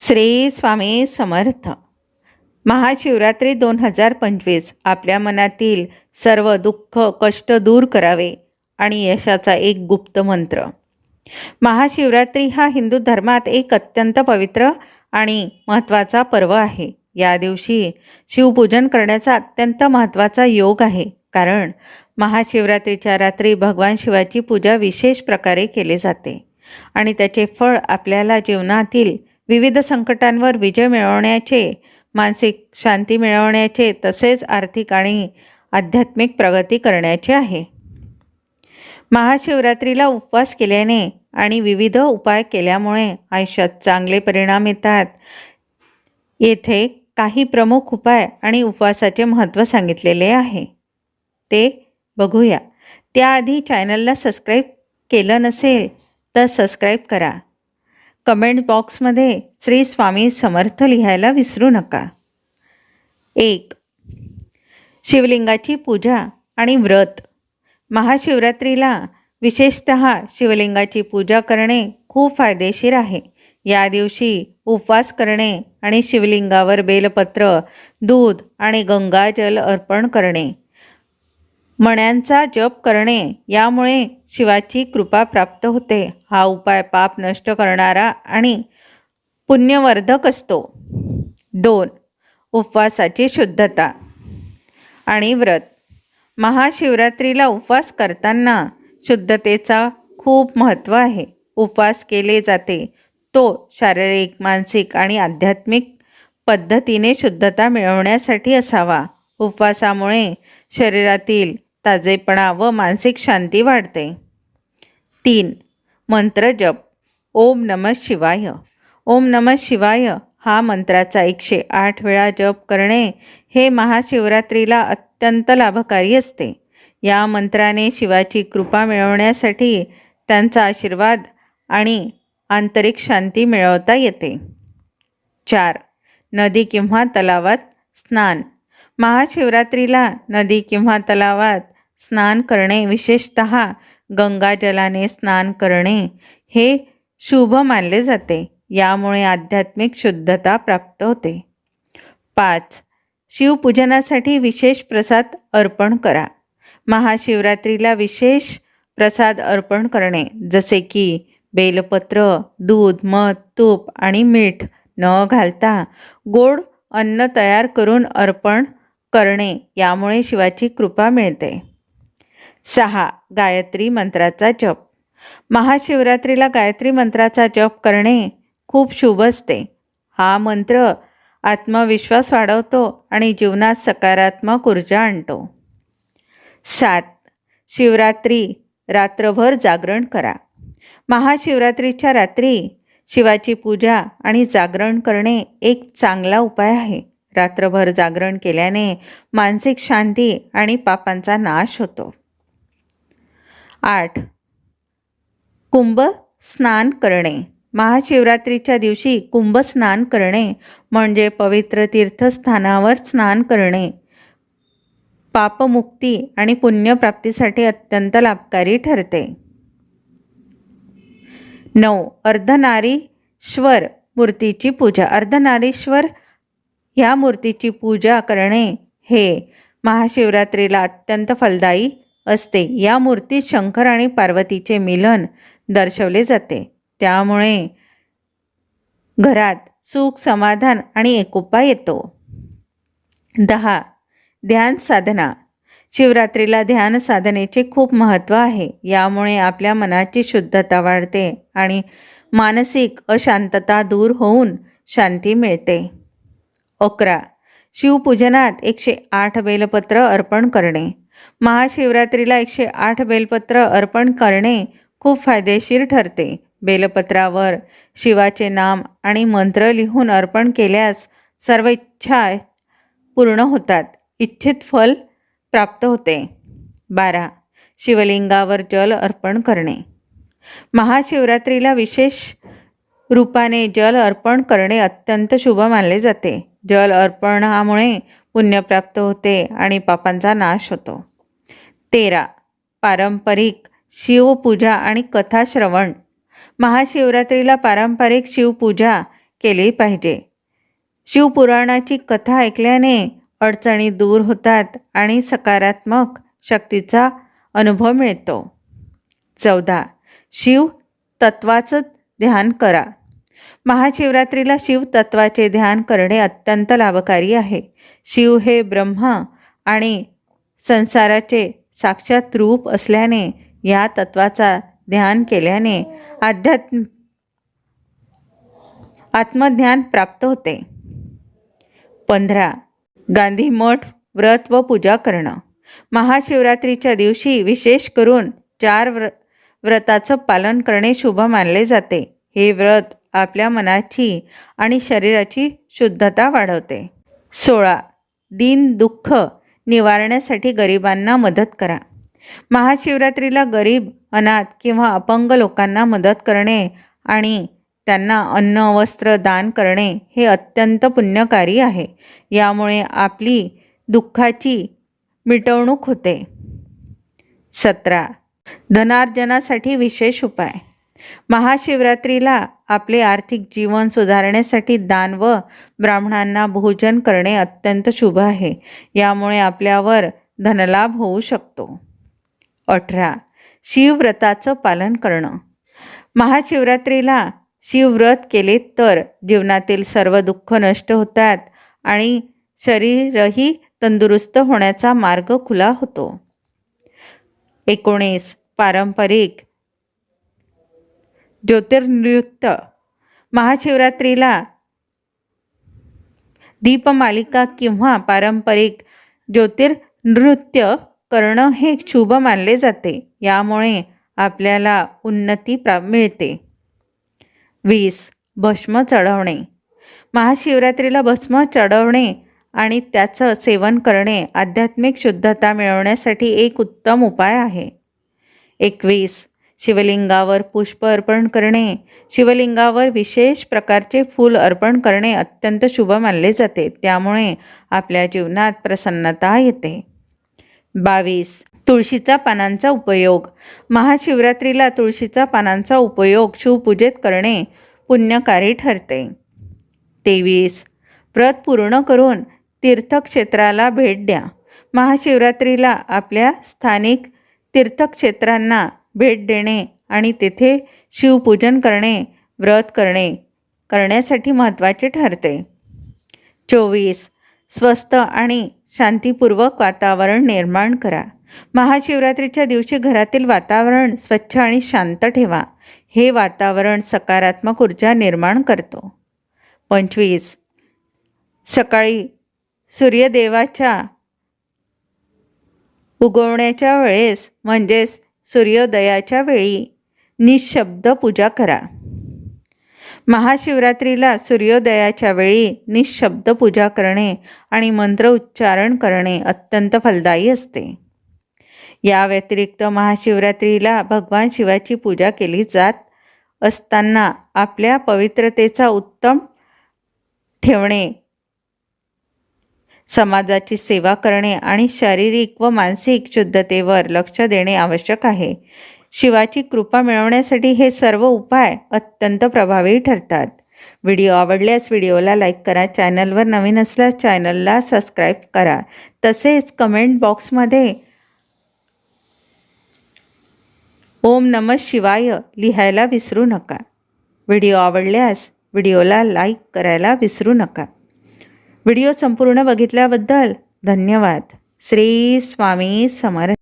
श्री स्वामी समर्थ. महाशिवरात्री दोन हजार पंचवीस आपल्या मनातील सर्व दुःख कष्ट दूर करावे आणि यशाचा एक गुप्त मंत्र. महाशिवरात्री हा हिंदू धर्मात एक अत्यंत पवित्र आणि महत्त्वाचा पर्व आहे. या दिवशी शिवपूजन करण्याचा अत्यंत महत्त्वाचा योग आहे. कारण महाशिवरात्रीच्या रात्री भगवान शिवाची पूजा विशेष प्रकारे केली जाते आणि त्याचे फळ आपल्याला जीवनातील विविध संकटांवर विजय मिळवण्याचे मानसिक शांती मिळवण्याचे तसेच आर्थिक आणि आध्यात्मिक प्रगती करण्याचे आहे. महाशिवरात्रीला उपवास केल्याने आणि विविध उपाय केल्यामुळे आयुष्यात चांगले परिणाम येतात. येथे काही प्रमुख उपाय आणि उपवासाचे महत्त्व सांगितलेले आहे. ते बघूया. त्याआधी चॅनलला सबस्क्राईब केलं नसेल तर सबस्क्राईब करा. कमेंट बॉक्समध्ये श्री स्वामी समर्थ लिहायला विसरू नका. एक शिवलिंगाची पूजा आणि व्रत. महाशिवरात्रीला विशेषत शिवलिंगाची पूजा करणे खूप फायदेशीर आहे. या दिवशी उपवास करणे आणि शिवलिंगावर बेलपत्र दूध आणि गंगाजल अर्पण करणे. मण्यांचा जप करणे यामुळे शिवाची कृपा प्राप्त होते. हा उपाय पाप नष्ट करणारा आणि पुण्यवर्धक असतो. दोन उपवासाची शुद्धता. आणि व्रत. महाशिवरात्रीला उपवास करताना शुद्धतेचा खूप महत्त्व आहे. उपवास केले जाते. तो शारीरिक मानसिक आणि आध्यात्मिक पद्धतीने शुद्धता मिळवण्यासाठी असावा. उपवासामुळे शरीरातील ताजेपणा व मानसिक शांती वाढते. तीन मंत्र जप. ओम नम शिवाय. ओम नम शिवाय हा मंत्राचा एकशे आठ वेळा जप करणे हे महाशिवरात्रीला अत्यंत लाभकारी असते. या मंत्राने शिवाची कृपा मिळवण्यासाठी त्यांचा आशीर्वाद आणि आंतरिक शांती मिळवता येते. चार नदी किंवा तलावात स्नान. महाशिवरात्रीला नदी किंवा तलावात स्नान करणे विशेषत गंगाजलाने स्नान करणे हे शुभ मानले जाते. यामुळे आध्यात्मिक शुद्धता प्राप्त होते. पाच शिवपूजनासाठी विशेष प्रसाद अर्पण करा. महाशिवरात्रीला विशेष प्रसाद अर्पण करणे जसे की बेलपत्र दूध मध तूप आणि मीठ न घालता गोड अन्न तयार करून अर्पण करणे यामुळे शिवाची कृपा मिळते. सहा. गायत्री मंत्राचा जप. महाशिवरात्रीला गायत्री मंत्राचा जप करणे खूप शुभ असते. हा मंत्र आत्मविश्वास वाढवतो आणि जीवनात सकारात्मक ऊर्जा आणतो. सात. शिवरात्री रात्रभर जागरण करा. महाशिवरात्रीच्या रात्री शिवाची पूजा आणि जागरण करणे एक चांगला उपाय आहे. रात्रभर जागरण केल्याने मानसिक शांती आणि पापांचा नाश होतो. आठ. कुंभ स्नान करणे. महाशिवरात्रीच्या दिवशी कुंभ स्नान करणे म्हणजे पवित्र तीर्थस्थानावर स्नान करणे. पापमुक्ती आणि पुण्यप्राप्तीसाठी अत्यंत लाभकारी ठरते. नऊ. अर्धनारीश्वर मूर्तीची पूजा. अर्धनारीश्वर ह्या मूर्तीची पूजा करणे हे महाशिवरात्रीला अत्यंत फलदायी असते. या मूर्तीत शंकर आणि पार्वतीचे मिलन दर्शवले जाते. त्यामुळे घरात सुख समाधान आणि एकोपा येतो. दहा. ध्यान साधना. शिवरात्रीला ध्यान साधनेचे खूप महत्त्व आहे. यामुळे आपल्या मनाची शुद्धता वाढते आणि मानसिक अशांतता दूर होऊन शांती मिळते. अकरा. शिवपूजनात एकशे आठ बेलपत्र अर्पण करणे. महाशिवरात्रीला एकशे आठ बेलपत्र अर्पण करणे खूप फायदेशीर ठरते. बेलपत्रावर शिवाचे नाम आणि मंत्र लिहून अर्पण केल्यास सर्व इच्छा पूर्ण होतात. इच्छित फल प्राप्त होते. बारा. शिवलिंगावर जल अर्पण करणे. महाशिवरात्रीला विशेष रूपाने जल अर्पण करणे अत्यंत शुभ मानले जाते. जल अर्पणामुळे पुण्य प्राप्त होते आणि पापांचा नाश होतो. तेरा. पारंपरिक शिवपूजा आणि कथा श्रवण महाशिवरात्रीला पारंपरिक शिवपूजा केली पाहिजे. शिवपुराणाची कथा ऐकल्याने अडचणी दूर होतात आणि सकारात्मक शक्तीचा अनुभव मिळतो. चौदा. शिव तत्वाचं ध्यान करा. महाशिवरात्रीला शिव तत्वाचे ध्यान करणे अत्यंत लाभकारी आहे. शिव हे ब्रह्मा आणि संसाराचे साक्षात रूप असल्याने या तत्वाचा ध्यान केल्याने आध्यात्म आत्मज्ञान प्राप्त होते. पंधरा गांधी मठ व्रत व पूजा करणं. महाशिवरात्रीच्या दिवशी विशेष करून चार व्र व्रताचं पालन करणे शुभ मानले जाते. हे व्रत आपल्या मनाची आणि शरीराची शुद्धता वाढवते. सोळा. दिन दुःख निवारण्यासाठी गरिबांना मदत करा. महाशिवरात्रीला गरीब अनाथ किंवा अपंग लोकांना मदत करणे आणि त्यांना अन्न वस्त्र दान करणे हे अत्यंत पुण्यकारी आहे. यामुळे आपली दुःखाची मिटवणूक होते. सतरा. धनार्जनासाठी विशेष उपाय. महाशिवरात्रीला आपले आर्थिक जीवन सुधारण्यासाठी दान व ब्राह्मणांना भोजन करणे अत्यंत शुभ आहे. यामुळे आपल्यावर धनलाभ होऊ शकतो. अठरा. शिवव्रताचं पालन करणं. महाशिवरात्रीला शिवव्रत केले तर जीवनातील सर्व दुःख नष्ट होतात आणि शरीरही तंदुरुस्त होण्याचा मार्ग खुला होतो. एकोणीस. पारंपरिक ज्योतिर्नृत्य. महाशिवरात्रीला दीपमालिका किंवा पारंपरिक ज्योतिर्नृत्य करणं हे शुभ मानले जाते. यामुळे आपल्याला उन्नती प्रा मिळते. वीस. भस्म चढवणे. महाशिवरात्रीला भस्म चढवणे आणि त्याचं सेवन करणे आध्यात्मिक शुद्धता मिळवण्यासाठी एक उत्तम उपाय आहे. एकवीस. शिवलिंगावर पुष्प अर्पण करणे. शिवलिंगावर विशेष प्रकारचे फूल अर्पण करणे अत्यंत शुभ मानले जाते. त्यामुळे आपल्या जीवनात प्रसन्नता येते. बावीस. तुळशीचा पानांचा उपयोग. महाशिवरात्रीला तुळशीचा पानांचा उपयोग शिवपूजेत करणे पुण्यकारी ठरते. तेवीस. व्रत पूर्ण करून तीर्थक्षेत्राला भेट द्या. महाशिवरात्रीला आपल्या स्थानिक तीर्थक्षेत्रांना भेट देणे आणि तेथे शिवपूजन करणे व्रत करणे करण्यासाठी महत्त्वाचे ठरते. चोवीस. स्वस्त आणि शांतीपूर्वक वातावरण निर्माण करा. महाशिवरात्रीच्या दिवशी घरातील वातावरण स्वच्छ आणि शांत ठेवा. हे वातावरण सकारात्मक ऊर्जा निर्माण करतो. पंचवीस. सकाळी सूर्यदेवाच्या उगवण्याच्या वेळेस म्हणजेच सूर्योदयाच्या वेळी निशब्द पूजा करा. महाशिवरात्रीला सूर्योदयाच्या वेळी निशब्द पूजा करणे आणि मंत्र उच्चारण करणे अत्यंत फलदायी असते. या व्यतिरिक्त महाशिवरात्रीला भगवान शिवाची पूजा केली जात असताना आपल्या पवित्रतेचा उत्तम ठेवणे समाजाची सेवा करणे आणि शारीरिक व मानसिक शुद्धतेवर लक्ष देणे आवश्यक आहे. शिवाची कृपा मिळवण्यासाठी हे सर्व उपाय अत्यंत प्रभावी ठरतात. व्हिडिओ आवडल्यास व्हिडिओला लाईक करा चॅनलवर नवीन असल्यास चॅनलला सबस्क्राईब करा. तसेच कमेंट बॉक्समध्ये ओम नम शिवाय लिहायला विसरू नका. व्हिडिओ आवडल्यास व्हिडिओला लाईक करायला विसरू नका. व्हिडिओ संपूर्ण बघितल्याबद्दल धन्यवाद. श्री स्वामी समर्थ